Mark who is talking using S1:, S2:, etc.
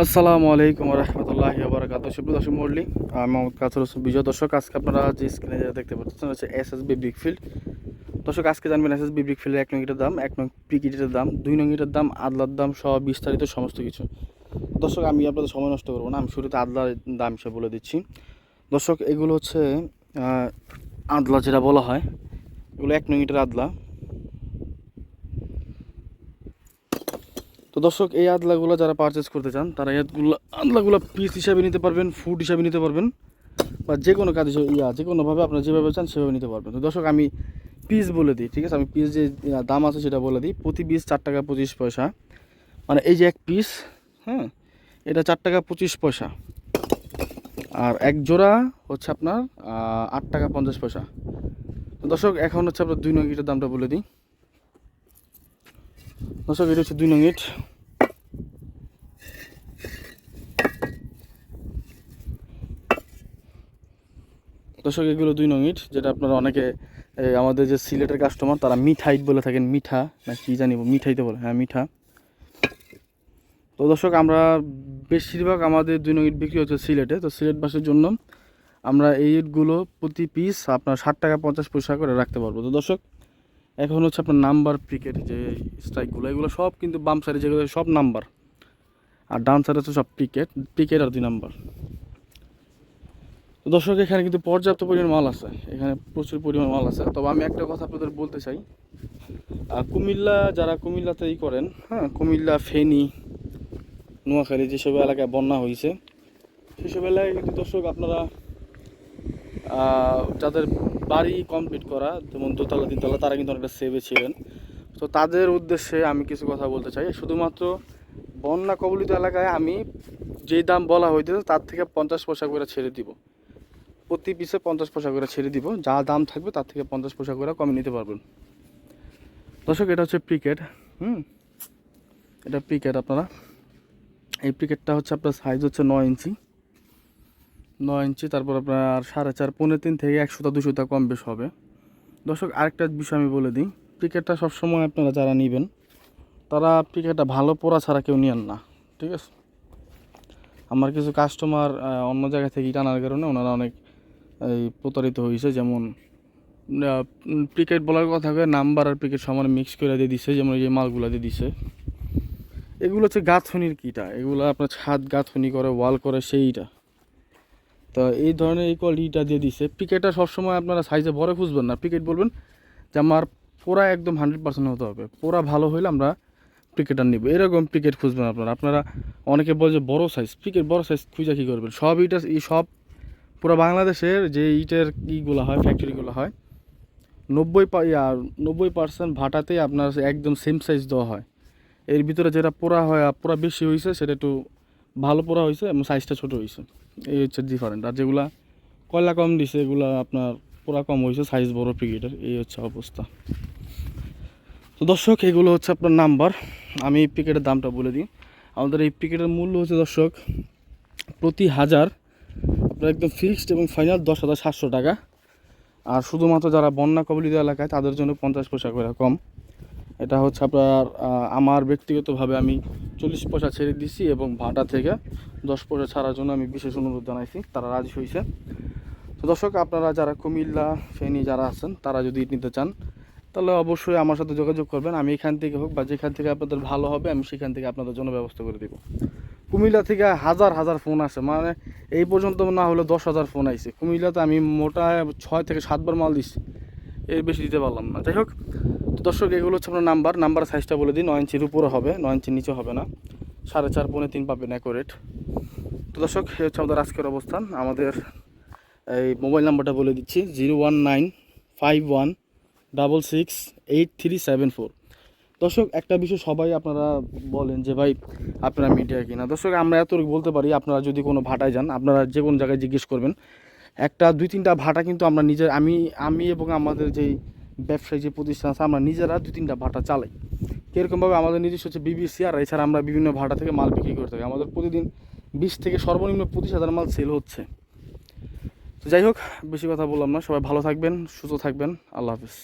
S1: আসসালামু আলাইকুম রহমতুল্লাহ বারাকাত সুপ্রিয় দর্শক মল্লি আমি মোহাম্মদ কাসর হোসেন বিজয়। দর্শক, আজকে আপনারা যে স্ক্রিনে যেটা দেখতে পাচ্ছেন হচ্ছে এস এস বি ব্রিকফিল্ড দর্শক, আজকে জানবেন এস এস বি ব্রিকফিল্ডের এক নং দাম, এক নং পিকিটের দাম, দুই নং দাম, আদলার দাম সহ বিস্তারিত সমস্ত কিছু। দর্শক, আমি আপনাদের সময় নষ্ট করব না, আমি শুরুতে আদলার দাম হিসেবে বলে দিচ্ছি। দর্শক, এগুলো হচ্ছে আদলা যেটা বলা হয়, এগুলো এক নং আদলা। তো দর্শক, এই আদলাগুলো যারা পারচেস করতে চান, তারা এই আদগুলো আদলাগুলো পিস হিসাবে নিতে পারবেন ফুড হিসাবে নিতে পারবেন, বা যে কোনো কাজ হিসেবে ইয়া, যে কোনোভাবে আপনারা যেভাবে চান সেভাবে নিতে পারবেন। তো দর্শক, আমি পিস বলে দিই, ঠিক আছে? আমি পিস যে দাম আছে সেটা বলে দিই। প্রতি পিস চার টাকা পঁচিশ পয়সা। মানে এই যে এক পিস হ্যাঁ এটা চার টাকা পঁচিশ পয়সা। আর এক জোড়া হচ্ছে আপনার আট টাকা পঞ্চাশ পয়সা। দর্শক, এখন হচ্ছে আপনার দুই নং ইটের দামটা বলে দিই। দর্শক, এটা হচ্ছে দুই নং দর্শক, এগুলো দুই নং ইট, যেটা আপনারা অনেকে আমাদের যে সিলেটের কাস্টমার তারা মিঠাইট বলে থাকেন, মিঠা, না কি জানি, মিঠাইতে বলে হ্যাঁ মিঠা। তো দর্শক, আমরা বেশিরভাগ আমাদের দুই নং ইট বিক্রি হচ্ছে সিলেটে, তো সিলেট বাসের জন্য আমরা এই ইটগুলো প্রতি পিস আপনার ষাট টাকা পঞ্চাশ পয়সা করে রাখতে পারব। তো দর্শক এখন হচ্ছে আপনার নাম্বার ক্রিকেট যে স্ট্রাইকগুলো এগুলো সব কিন্তু বাম সাইডে যেগুলো সব নাম্বার। আর ডান সাইডে হচ্ছে সব পিকেট ক্রিকেট আর দুই নাম্বার। তো দর্শক, এখানে কিন্তু পর্যাপ্ত পরিমাণ মাল আছে। এখানে প্রচুর পরিমাণ মাল আছে। তবে আমি একটা কথা আপনাদের বলতে চাই। কুমিল্লা, যারা কুমিল্লাতে ই করেন হ্যাঁ কুমিল্লা, ফেনী, নোয়াখালী যেসব এলাকায় বন্যা হয়েছে সেসব এলাকায় কিন্তু দর্শক আপনারা যাদের বাড়ি কমপ্লিট করা, যেমন দোতলা, তিনতলা, তারা কিন্তু অনেকটা সেভে ছিলেন। তো তাদের উদ্দেশ্যে আমি কিছু কথা বলতে চাই। শুধুমাত্র বন্যা কবলিত এলাকায় আমি যেই দাম বলা হইতেছে, তার থেকে পঞ্চাশ পয়সা করে ছেড়ে দিব। প্রতি পিসে পঞ্চাশ পয়সা করে ছেড়ে দিব। যা দাম থাকবে, তার থেকে পঞ্চাশ পয়সা করে কমে নিতে পারবেন। দর্শক, এটা হচ্ছে প্রিকেট হুম? এটা প্রিকেট আপনারা। এই প্রিকেটটা হচ্ছে আপনার সাইজ হচ্ছে নয় ইঞ্চি। নয় ইঞ্চি, তারপর আপনার সাড়ে চার পনেরো তিন থেকে একশোটা দুশোটা কম বেশ হবে। দর্শক, আরেকটা বিষয় আমি বলে দিই ক্রিকেটটা সবসময় আপনারা যারা নেবেন, তারা ক্রিকেটটা ভালো পড়া ছাড়া কেউ নেন না, ঠিক আছে? আমার কিছু কাস্টমার অন্য জায়গা থেকে টানার কারণে ওনারা অনেক, এই, প্রতারিত হয়েছে। যেমন ক্রিকেট বলার কথা কয়ে নাম্বার আর ক্রিকেট সমানে মিক্স করে দিয়ে দিছে, যেমন এই মালগুলো দিয়ে দিছে। এগুলো হচ্ছে গাঁথনির কিটা? এগুলো আপনার ছাদ গাঁথনি করে ওয়াল করে, সেইটা। তো এই ধরনের এই কোয়ালিটিটা দিয়ে দিছে। পিকেটটা সবসময় আপনারা সাইজে বড় খুঁজবেন না। পিকেট বলবেন যে আমার পোড়া একদম হান্ড্রেড পার্সেন্ট হতে হবে। পোড়া ভালো হইলে আমরা পিকেটার নিব। এরকম পিকেট খুঁজবেন আপনারা। আপনারা অনেকে বলে যে বড় সাইজ পিকেট বড় সাইজ খুঁজে কী করবেন? সব ইটা, এই সব পুরো বাংলাদেশের যে ইটের ইগুলো হয় ফ্যাক্টরিগুলো হয়, নব্বই ইয়া, নব্বই পার্সেন্ট ভাটাতেই আপনার একদম সেম সাইজ দেওয়া হয়। এর ভিতরে যেটা পোড়া হয় আর পোড়া বেশি হয়েছে সেটা একটু ভালো পোড়া হয়েছে এবং সাইজটা ছোটো হয়েছে। এই হচ্ছে ডিফারেন্ট আর যেগুলা কয়লা কম দিছে, এগুলা আপনার পোড়া কম হয়েছে সাইজ বড় পিকেটের এই হচ্ছে অবস্থা। তো দর্শক, এগুলো হচ্ছে আপনার নাম্বার আমি পিকেটের দামটা বলে দিই। আমাদের এই পিকেটের মূল্য হচ্ছে দর্শক, প্রতি হাজার আপনার একদম ফিক্সড এবং ফাইনাল দশ হাজার সাতশো টাকা। আর শুধুমাত্র যারা বন্যা কবলিত এলাকায়, তাদের জন্য পঞ্চাশ পয়সা করে কম। এটা হচ্ছে আপনার আমার ব্যক্তিগতভাবে আমি চল্লিশ পয়সা ছেড়ে দিছি এবং ভাটা থেকে দশ পয়সা ছাড়ার জন্য আমি বিশেষ অনুরোধ জানাইছি, তারা রাজি হয়েছে তো দর্শক, আপনারা যারা কুমিল্লা ফেনী যারা আছেন, তারা যদি নিতে চান, তাহলে অবশ্যই আমার সাথে যোগাযোগ করবেন। আমি এখান থেকে হোক বা যেখান থেকে আপনাদের ভালো হবে, আমি সেখান থেকে আপনাদের জন্য ব্যবস্থা করে দেবো। কুমিল্লা থেকে হাজার হাজার ফোন আসে মানে এই পর্যন্ত না হলে দশ হাজার ফোন আইছে। কুমিল্লাতে আমি মোটা ছয় থেকে সাতবার মাল দিছি। এর বেশি দিতে পারলাম না। যাই হোক, তো দর্শক, এগুলো হচ্ছে আপনার নাম্বার। নাম্বার সাইজটা বলে দিই, নয় ইঞ্চির উপরে হবে, নয় ইঞ্চির নিচে হবে না। সাড়ে চার পৌনে তিন পাবেন অ্যাকোরেট তো দর্শক এই হচ্ছে আমাদের আজকের অবস্থান। আমাদের এই মোবাইল নাম্বারটা বলে দিচ্ছি, zero one nine five one double six eight three seven four. দর্শক, একটা বিষয় সবাই আপনারা বলেন যে, ভাই, আপনারা মিডিয়া কিনা? দর্শক, আমরা এত বলতে পারি, আপনারা যদি কোনো ভাটায় যান, আপনারা যে কোনো জায়গায় জিজ্ঞেস করবেন। একটা, দুই, তিনটা ভাটা কিন্তু আমরা নিজের, আমি আমি এবং আমাদের যেই ব্যবসায়ী যে প্রতিষ্ঠান আছে, আমরা নিজেরা দুই, তিনটা ভাটা চালাই। কীরকমভাবে আমাদের নিজস্ব হচ্ছে বিবিসি আর এছাড়া আমরা বিভিন্ন ভাটা থেকে মাল বিক্রি করে থাকি। আমাদের প্রতিদিন বিশ থেকে সর্বনিম্ন পঁচিশ হাজার মাল সেল হচ্ছে। তো যাই হোক, বেশি কথা বললাম না। সবাই ভালো থাকবেন, সুস্থ থাকবেন। আল্লাহ হাফিজ।